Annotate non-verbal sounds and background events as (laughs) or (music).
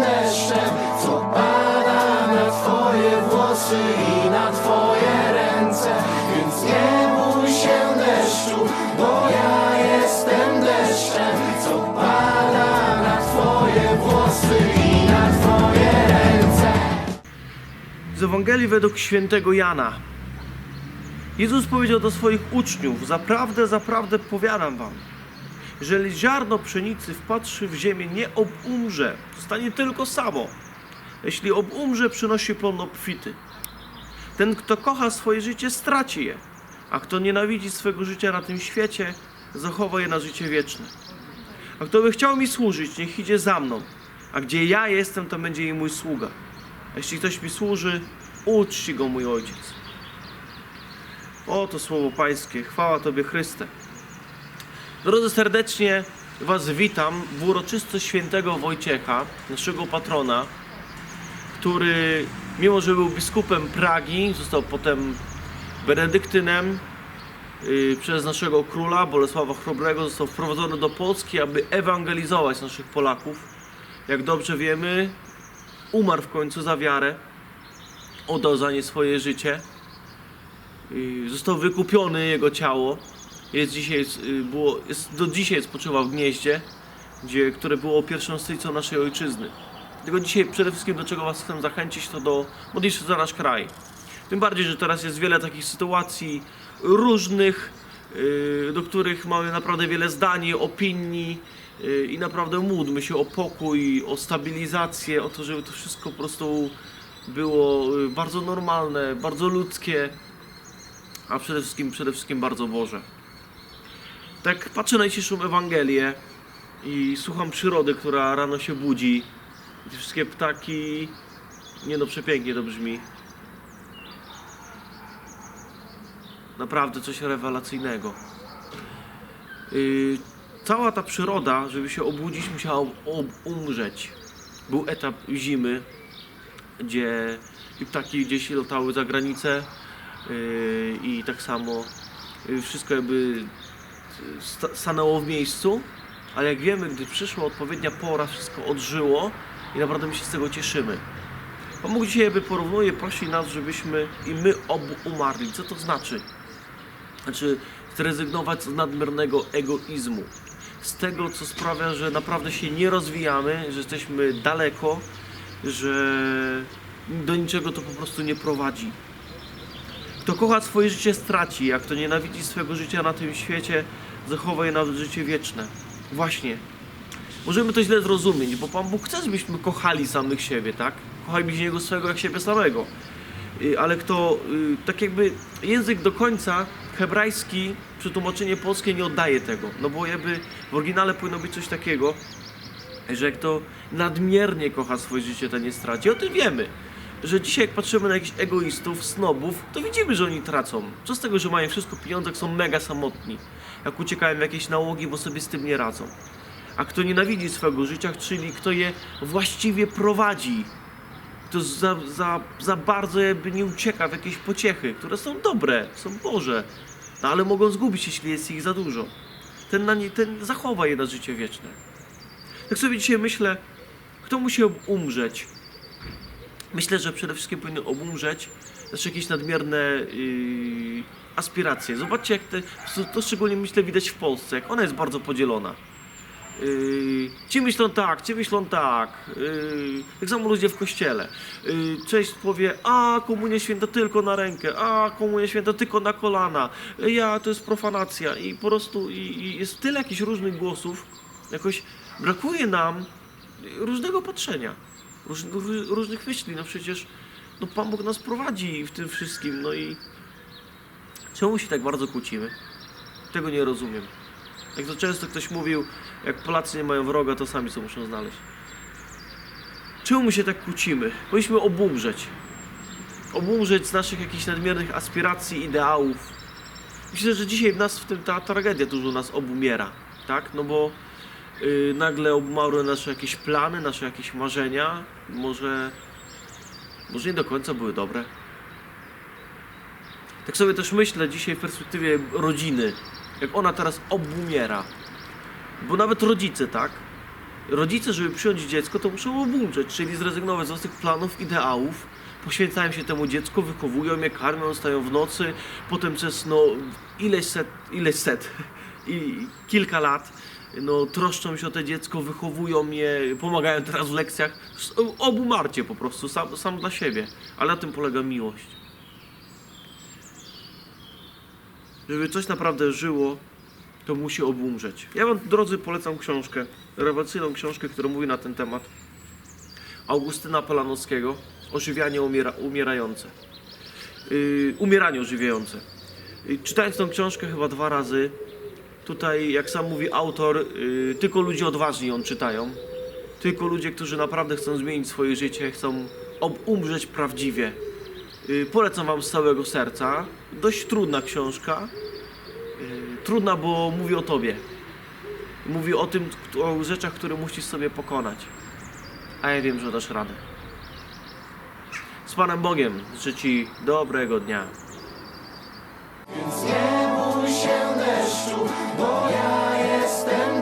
deszczem, co pada na twoje włosy i na twoje ręce. Więc nie bój się deszczu, bo ja jestem deszczem, co pada na twoje włosy i na twoje ręce. Z Ewangelii według świętego Jana. Jezus powiedział do swoich uczniów: Zaprawdę, zaprawdę powiadam wam jeżeli ziarno pszenicy wpatrzy w ziemię, nie obumrze, zostanie tylko samo. Jeśli obumrze, przynosi plon obfity. Ten, kto kocha swoje życie, straci je, a kto nienawidzi swego życia na tym świecie, zachowa je na życie wieczne. A kto by chciał mi służyć, niech idzie za mną, a gdzie ja jestem, tam będzie i mój sługa. Jeśli ktoś mi służy, uczci go mój ojciec. Oto słowo Pańskie. Chwała Tobie, Chryste. Drodzy, serdecznie Was witam w uroczystość świętego Wojciecha, naszego patrona, który, mimo że był biskupem Pragi, został potem benedyktynem yy, przez naszego króla Bolesława Chrobrego, został wprowadzony do Polski, aby ewangelizować naszych Polaków. Jak dobrze wiemy, umarł w końcu za wiarę, oddał za nie swoje życie. Yy, Został wykupiony jego ciało. Jest dzisiaj, yy, było, jest, do dzisiaj spoczywa w gnieździe, gdzie, które było pierwszą stolicą naszej ojczyzny. Tylko dzisiaj przede wszystkim do czego Was chcę zachęcić, to do modlitwy za nasz kraj. Tym bardziej, że teraz jest wiele takich sytuacji różnych, yy, do których mamy naprawdę wiele zdań, opinii yy, i naprawdę módlmy się o pokój, o stabilizację, o to, żeby to wszystko po prostu było bardzo normalne, bardzo ludzkie, a przede wszystkim, przede wszystkim bardzo Boże. Tak patrzę na dzisiejszą Ewangelię i słucham przyrody, która rano się budzi. I wszystkie ptaki, nie no przepięknie to brzmi. Naprawdę coś rewelacyjnego. Yy, cała ta przyroda, żeby się obudzić, musiała ob- umrzeć. Był etap zimy, gdzie ptaki gdzieś latały za granicę yy, i tak samo yy, wszystko jakby stanęło w miejscu, ale jak wiemy, gdy przyszła odpowiednia pora, wszystko odżyło i naprawdę my się z tego cieszymy. Pan Bóg dzisiaj jakby porównuje, prosi nas, żebyśmy i my obu umarli. Co to znaczy? Znaczy zrezygnować z nadmiernego egoizmu. Z tego, co sprawia, że naprawdę się nie rozwijamy, że jesteśmy daleko, że do niczego to po prostu nie prowadzi. Kto kocha swoje życie straci, a kto nienawidzi swego życia na tym świecie, zachowa je na życie wieczne. Właśnie. Możemy to źle zrozumieć, bo Pan Bóg chce, żebyśmy kochali samych siebie, tak? Kochaj bliźniego swego jak siebie samego. Y, Ale kto, y, tak jakby język do końca hebrajski, przetłumaczenie polskie nie oddaje tego. No bo jakby w oryginale powinno być coś takiego, że jak to nadmiernie kocha swoje życie, ten nie straci. O tym wiemy. Że dzisiaj jak patrzymy na jakichś egoistów, snobów, to widzimy, że oni tracą. Co z tego, że mają wszystko pieniądze, są mega samotni. Jak uciekają w jakieś nałogi, bo sobie z tym nie radzą. A kto nienawidzi swego życia, czyli kto je właściwie prowadzi, kto za, za, za bardzo jakby nie ucieka w jakieś pociechy, które są dobre, są Boże, no ale mogą zgubić, jeśli jest ich za dużo. Ten, na nie, ten zachowa je na życie wieczne. Tak sobie dzisiaj myślę, kto musi ob- umrzeć? Myślę, że przede wszystkim powinny obumrzeć znaczy jakieś nadmierne yy, aspiracje. Zobaczcie, jak te, to, szczególnie myślę widać w Polsce, jak ona jest bardzo podzielona. Yy, ci myślą tak, ci myślą tak. Yy, tak samo ludzie w kościele. Yy, część powie, a komunia święta tylko na rękę, a komunia święta tylko na kolana. Ja to jest profanacja i po prostu i, i jest tyle jakichś różnych głosów. Jakoś brakuje nam różnego patrzenia, róż, ró- różnych myśli. No przecież no Pan Bóg nas prowadzi w tym wszystkim. No i czemu się tak bardzo kłócimy? Tego nie rozumiem. Jak to często ktoś mówił, jak Polacy nie mają wroga, to sami sobie muszą znaleźć. Czemu się tak kłócimy? Powinniśmy obumrzeć. Obumrzeć z naszych jakichś nadmiernych aspiracji, ideałów. Myślę, że dzisiaj w nas w tym ta tragedia dużo nas obumiera, tak? No bo yy, nagle obumarły nasze jakieś plany, nasze jakieś marzenia. Może, może nie do końca były dobre. Tak sobie też myślę dzisiaj w perspektywie rodziny, jak ona teraz obumiera. Bo nawet rodzice, tak? Rodzice, żeby przyjąć dziecko, to muszą obumrzeć, czyli zrezygnować z własnych planów, ideałów, poświęcają się temu dziecku, wychowują je, karmią, stają w nocy, potem przez no ileś set, ileś set (laughs) i kilka lat no, troszczą się o te dziecko, wychowują je, pomagają teraz w lekcjach. Obu marcie po prostu, sam, sam dla siebie. Ale na tym polega miłość. Żeby coś naprawdę żyło, to musi obu umrzeć. Ja wam, drodzy, polecam książkę, rewelacyjną książkę, która mówi na ten temat. Augustyna Polanowskiego, Ożywianie umiera, umierające. Yy, umieranie ożywiające. Yy, czytając tą książkę chyba dwa razy, tutaj, jak sam mówi autor, yy, tylko ludzie odważni ją czytają. Tylko ludzie, którzy naprawdę chcą zmienić swoje życie, chcą umrzeć prawdziwie. Yy, polecam wam z całego serca. Dość trudna książka. Yy, trudna, bo mówi o tobie. Mówi o tym, o rzeczach, które musisz sobie pokonać. A ja wiem, że dasz radę. Z Panem Bogiem życzę Ci dobrego dnia deszczu, bo ja jestem